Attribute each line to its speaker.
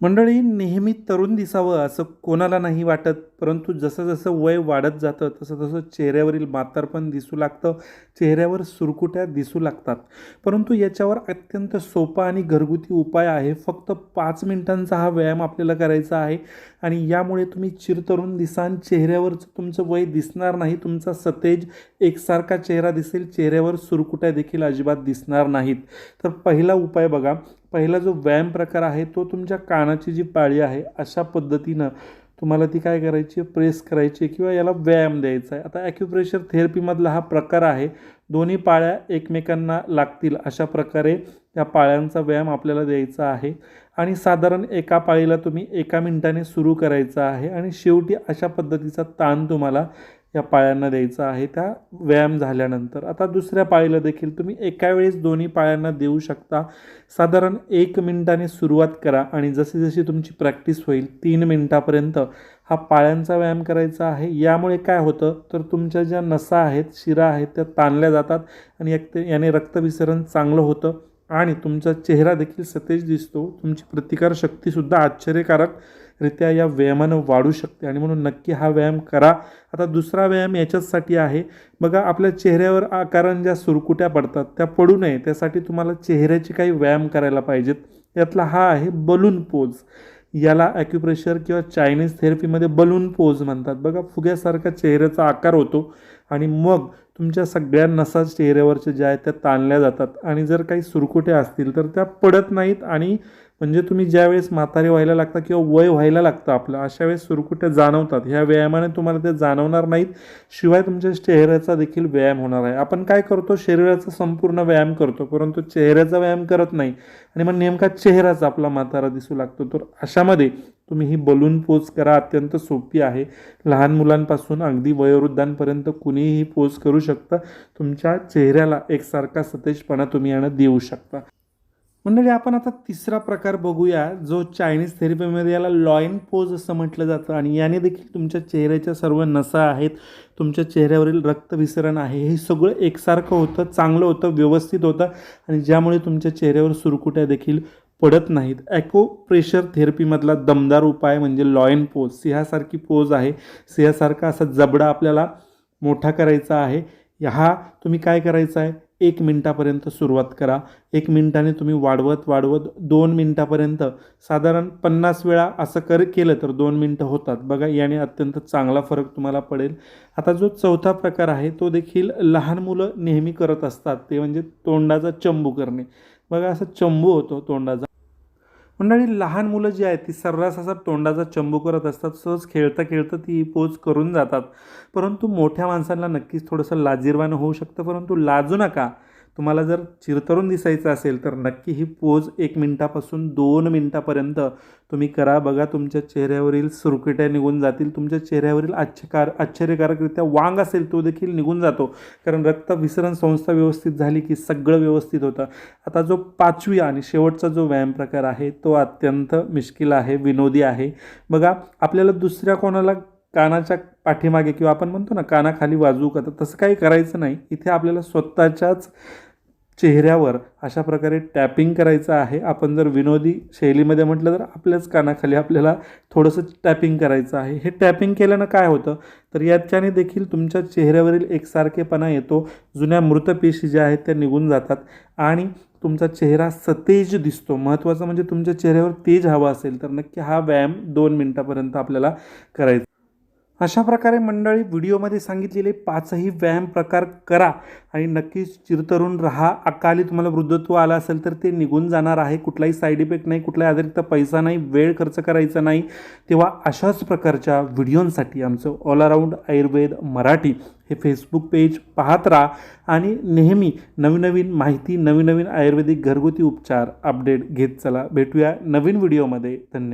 Speaker 1: मंडळी नेहमी तरुण दिसावं असं कोणाला नाही वाटत. परंतु जसं जसं वय वाढत जातं तसं तसं चेहऱ्यावरील म्हातारपण दिसू लागतं चेहऱ्यावर सुरकुट्या दिसू लागतात. परंतु याच्यावर अत्यंत सोपा आणि घरगुती उपाय आहे. फक्त पाच मिनिटांचा हा व्यायाम आपल्याला करायचा आहे आणि यामुळे तुम्ही चिरतरुण दिसान चेहऱ्यावरचं तुमचं वय दिसणार नाही तुमचा सतेज एकसारखा चेहरा दिसेल चेहऱ्यावर सुरकुट्या देखील अजिबात दिसणार नाहीत. तर पहिला उपाय बघा. पहिला जो व्यायाम प्रकार आहे तो तुमच्या कानाची जी पाळी आहे अशा पद्धतीनं तुम्हाला ती काय करायची? आहे प्रेस करायची आहे किंवा याला व्यायाम द्यायचा आहे. आता ॲक्युप्रेशर थेरपीमधला हा प्रकार आहे. दोन्ही पाळ्या एकमेकांना लागतील अशा प्रकारे या पाळ्यांचा व्यायाम आपल्याला द्यायचा आहे. आणि साधारण एका पाळीला तुम्ही एका मिनिटाने सुरू करायचा आहे. आणि शेवटी अशा पद्धतीचा ताण तुम्हाला या पाळ्यांना द्यायचा आहे त्या व्यायाम झाल्यानंतर. आता दुसऱ्या पाळीला देखील तुम्ही एका वेळेस दोन्ही पाळ्यांना देऊ शकता. साधारण एक मिनिटाने सुरुवात करा आणि जशी जशी तुमची प्रॅक्टिस होईल तीन मिनिटापर्यंत हा पाळ्यांचा व्यायाम करायचा आहे. यामुळे काय होतं तर तुमच्या ज्या नसा आहेत शिरा आहेत त्या ताणल्या जातात आणि एक याने रक्तविसरण चांगलं होतं आणि तुमचा चेहरा देखील सतेज दिसतो. तुमची प्रतिकारशक्तीसुद्धा रित्या या व्यायामानं वाढू शकते आणि म्हणून नक्की हा व्यायाम करा. आता दुसरा व्यायाम याच्याचसाठी आहे. बघा आपल्या चेहऱ्यावर आकारण ज्या सुरकुट्या पडतात त्या पडू नये. त्यासाठी तुम्हाला चेहऱ्याचे काही व्यायाम करायला पाहिजेत. यातला हा आहे बलून पोज. याला ॲक्युप्रेशर किंवा चायनीज थेरपीमध्ये बलून पोज म्हणतात. बघा फुग्यासारखा चेहऱ्याचा आकार होतो आणि मग तुमच्या सगळ्या नसा चेहऱ्यावरच्या ज्या आहेत त्या ताणल्या जातात. आणि जर काही सुरकुट्या असतील तर त्या पडत नाहीत आणि म्हणजे तुम्ही ज्यावेळेस म्हातारे व्हायला लागता किंवा वय व्हायला लागतं आपलं अशा वेळेस सुरकुट्या जाणवतात. ह्या व्यायामाने तुम्हाला ते जाणवणार नाहीत. शिवाय तुमच्या चेहऱ्याचा देखील व्यायाम होणार आहे. आपण काय करतो? शरीराचा संपूर्ण व्यायाम करतो परंतु चेहऱ्याचा व्यायाम करत नाही. आणि मग नेमका चेहराच आपला म्हातारा दिसू लागतो. तर अशामध्ये तुम्ही ही बलून पोज करा अत्यंत सोपी आहे. लहान मुलांपासून अगदी वयोवृद्धांपर्यंत कुणीही पोज करू शकता. तुमच्या चेहऱ्याला एकसारखा सतेजपणा तुम्ही यानं देऊ शकता. मंडळी आपण आता तिसरा प्रकार बघूया जो चायनीज थेरपीमध्ये याला लॉइन पोज असं म्हटलं जातं आणि याने देखील तुमच्या चेहऱ्याच्या सर्व नसा आहेत तुमच्या चेहऱ्यावरील रक्तविसरण आहे हे सगळं एकसारखं होतं चांगलं होतं व्यवस्थित होतं आणि ज्यामुळे तुमच्या चेहऱ्यावर सुरकुट्या देखील पडत नाहीत. ॲको प्रेशर थेरपीमधला दमदार उपाय म्हणजे लॉयन पोज सिंहासारखी पोज आहे. सिंहासारखा असा जबडा आपल्याला मोठा करायचा आहे. हा तुम्ही काय करायचं आहे? एक मिनटापर्यंत सुरुवात करा. एक मिनटाने तुम्ही वाढवत वाढवत दोन मिनटापर्यंत साधारण पन्नास वेळा असं कर केलं तर दोन मिनटं होतात. बघा याने अत्यंत चांगला फरक तुम्हाला पडेल. आता जो चौथा प्रकार आहे तो देखील लहान मुलं नेहमी करत असतात. ते म्हणजे तोंडाचा चंबू करणे. बघा असं चंबू होतो तोंडाचा. मंडळी लहान मुलं जी आहेत ती सर्रास असा तोंडाचा चंबू करत असतात. सहज खेळता खेळता ती पोच करून जातात. परंतु मोठ्या माणसांना नक्कीच थोडंसं लाजीरवाणं होऊ शकतं. परंतु लाजू नका. तुम्हाला जर चिरतरून दिसायचं असेल तर नक्की ही पोज एक मिनटापासून दोन मिनटापर्यंत तुम्ही करा. बघा तुमच्या चेहऱ्यावरील सुरकुट्या निघून जातील. तुमच्या चेहऱ्यावरील आश्चकार आश्चर्यकारकरित्या वांग असेल तो देखील निघून जातो. कारण रक्त विसरण संस्था व्यवस्थित झाली की सगळं व्यवस्थित होतं. आता जो पाचवी आणि शेवटचा जो व्यायाम प्रकार आहे तो अत्यंत मिश्किल आहे विनोदी आहे. बघा आपल्याला दुसऱ्या कोणाला कानाच्या पाठीमागे किंवा आपण म्हणतो ना कानाखाली वाजवू का तर तसं काही करायचं नाही. इथे आपल्याला स्वतःच्याच चेहऱ्यावर अशा प्रकारे टॅपिंग करायचं आहे. आपण जर विनोदी शैलीमध्ये म्हटलं तर आपल्याच कानाखाली आपल्याला थोडंसं टॅपिंग करायचं आहे. हे टॅपिंग केल्यानं काय होतं? तर याच्याने देखील तुमच्या चेहऱ्यावरील एकसारखेपणा येतो. जुन्या मृतपेशी ज्या आहेत त्या निघून जातात आणि तुमचा चेहरा सतेज दिसतो. महत्त्वाचं म्हणजे तुमच्या चेहऱ्यावर तेज हवा असेल तर नक्की हा व्यायाम दोन मिनटापर्यंत आपल्याला करायचा अशा प्रकारे मंडळी व्हिडिओमध्ये सांगितलेले पाचही व्यायाम प्रकार करा आणि नक्कीच चिरतरून राहा. अकाली तुम्हाला वृद्धत्व आलं असेल तर ते निघून जाणार आहे. कुठलाही साईड इफेक्ट नाही कुठलाही अतिरिक्त पैसा नाही वेळ खर्च करायचा नाही. तेव्हा अशाच प्रकारच्या व्हिडिओंसाठी आमचं ऑल अराऊंड आयुर्वेद मराठी हे फेसबुक पेज पाहत राहा आणि नेहमी नवीन नवीन माहिती नवीन नवीन आयुर्वेदिक घरगुती उपचार अपडेट घेत चला. भेटूया नवीन व्हिडिओमध्ये. धन्यवाद.